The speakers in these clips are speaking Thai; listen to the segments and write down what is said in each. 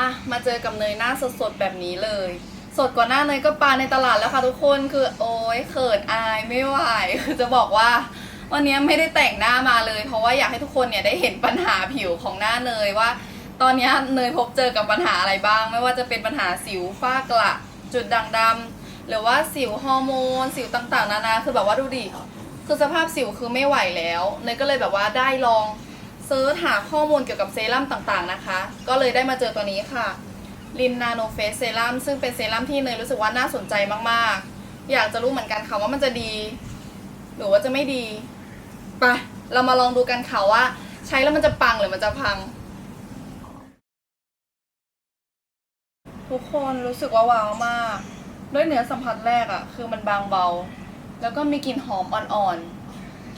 อะมาเจอกับเนยหน้าสดๆแบบนี้เลย สดกว่าหน้าเนยก็ปาในตลาดแล้วค่ะทุกคนคือโอ้ยเขินอายไม่ไหวคือจะบอกว่า วันนี้ไม่ได้แต่งหน้ามาเลย เพราะว่าอยากให้ทุกคนเนี่ยได้เห็นปัญหาผิวของหน้าเนยว่า ตอนนี้เนยพบเจอกับปัญหาอะไรบ้าง ไม่ว่าจะเป็นปัญหาสิวฝ้ากระจุดด่างดำหรือว่าสิวฮอร์โมน สิวต่างๆ นานาคือแบบว่าดูดิคือสภาพสิวคือไม่ไหวแล้วเนยก็เลยแบบว่าได้ลอง เซิร์ชหาข้อมูลเกี่ยวกับเซรั่มต่างๆนะคะ ก็เลยได้มาเจอตัวนี้ค่ะลินนาโนเฟสเซรั่มซึ่งเป็นเซรั่มที่เนยรู้สึกว่าน่าสนใจมากๆ อยากจะรู้เหมือนกันค่ะว่ามันจะดี หรือว่าจะไม่ดีไปเรามาลองดูกันค่ะว่า ใช้แล้วมันจะปังหรือมันจะพัง ทุกคนรู้สึกว่าว้าวมาก ด้วยเนื้อสัมผัสแรกอะคือมันบางเบา แล้วก็มีกลิ่นหอมอ่อนๆ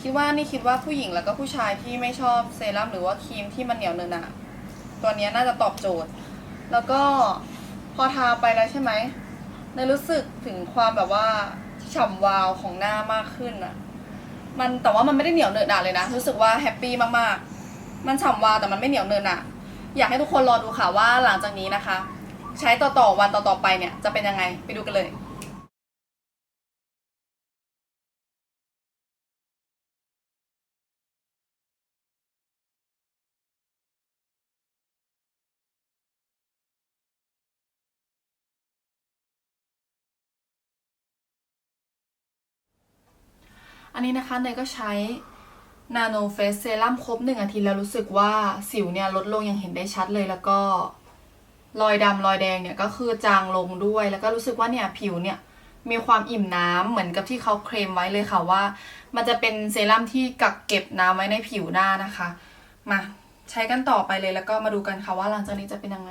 คิดว่านี่คิดว่าผู้หญิงแล้วก็ผู้ชายที่ไม่ชอบเซรั่มหรือว่าครีมที่มันเหนียวเนินหนะตัวนี้น่าจะตอบโจทย์ แล้วก็พอทาไปแล้วใช่ไหมในรู้สึกถึงความแบบว่าฉ่ำวาวของหน้ามากขึ้นอะมันแต่ว่ามันไม่ได้เหนียวเนินหนะเลยนะ รู้สึกว่าแฮปปี้มากๆ มันฉ่ำวาวแต่มันไม่เหนียวเนินหนะอยากให้ทุกคนรอดูค่ะว่าหลังจากนี้นะคะ ใช้ต่อๆวันต่อๆไปเนี่ยจะเป็นยังไงไปดูกันเลย อันนี้นะคะเนยก็ใช้นาโนเฟสเซรั่มครบหนึ่งอาทิตย์แล้วรู้สึกว่าสิวเนี่ยลดลงอย่างเห็นได้ชัดเลยแล้วก็รอยดำรอยแดงเนี่ยก็คือจางลงด้วย แล้วก็รู้สึกว่าเนี่ยผิวเนี่ยมีความอิ่มน้ำเหมือนกับที่เขาเคลมไว้เลยค่ะว่า มันจะเป็นเซรั่มที่กักเก็บน้ำไว้ในผิวหน้านะคะ มาใช้กันต่อไปเลยแล้วก็มาดูกันค่ะว่าหลังจากนี้จะเป็นยังไง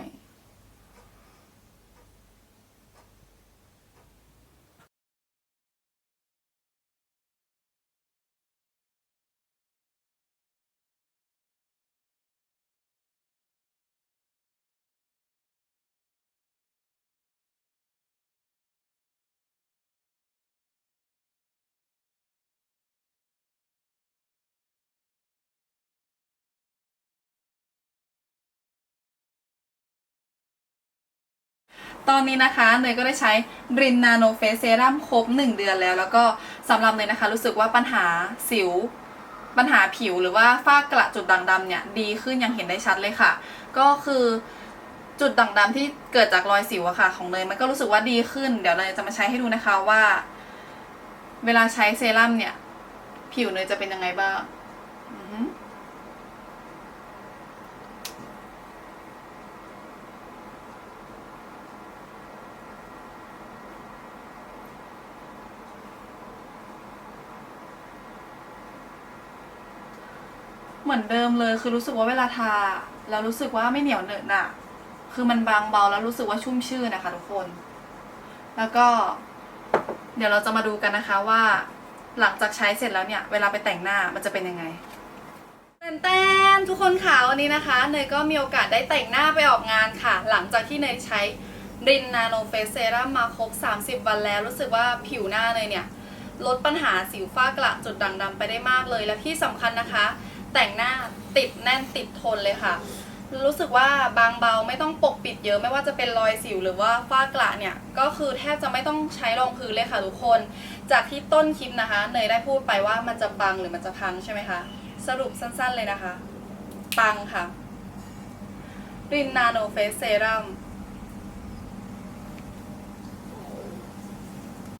ตอนนี้นะคะเนยก็ได้ใช้รินนาโนเฟสเซรั่มครบ 1 เดือนแล้ว แล้วก็สำหรับเนยนะคะ รู้สึกว่าปัญหาสิว ปัญหาผิวหรือว่าฝ้ากระจุดด่างดำเนี่ยดีขึ้นอย่างเห็นได้ชัดเลยค่ะ ก็คือจุดด่างดำที่เกิดจากรอยสิวอะค่ะ ของเนยมันก็รู้สึกว่าดีขึ้น เดี๋ยวเนยจะมาใช้ให้ดูนะคะว่า เวลาใช้เซรั่มเนี่ย ผิวเนยจะเป็นยังไงบ้าง อือ เหมือนเดิมเลยคือรู้สึกว่าเวลาทาแล้วรู้สึกว่าไม่เหนียวเหนอะหนะคือมันบางเบาแล้วรู้สึกว่าชุ่มชื่นนะคะทุกคน แล้วก็ เดี๋ยวเราจะมาดูกันนะคะว่า หลังจากใช้เสร็จแล้วเนี่ย เวลาไปแต่งหน้ามันจะเป็นยังไงเต้นเต้นทุกคนค่ะวันนี้นะคะเนยก็มีโอกาสได้แต่งหน้าไปออกงานค่ะ หลังจากที่เนยใช้รินนาโนเฟสเซรั่มมาครบ 30 วันแล้ว รู้สึกว่าผิวหน้าเนยเนี่ย ลดปัญหาสิวฝ้ากระจุดด่างดำไปได้มากเลยและที่สำคัญนะคะ แต่งหน้าติดแน่นติดทนเลยค่ะ รู้สึกว่าบางเบาไม่ต้องปกปิดเยอะไม่ว่าจะเป็นรอยสิวหรือว่าฝ้ากระเนี่ย ก็คือแทบจะไม่ต้องใช้รองพื้นเลยค่ะทุกคน จากที่ต้นคลิปนะคะเนยได้พูดไปว่ามันจะปังหรือมันจะพังใช่ไหมคะ สรุปสั้นๆเลยนะคะ ปังค่ะรินนาโนเฟสเซรั่ม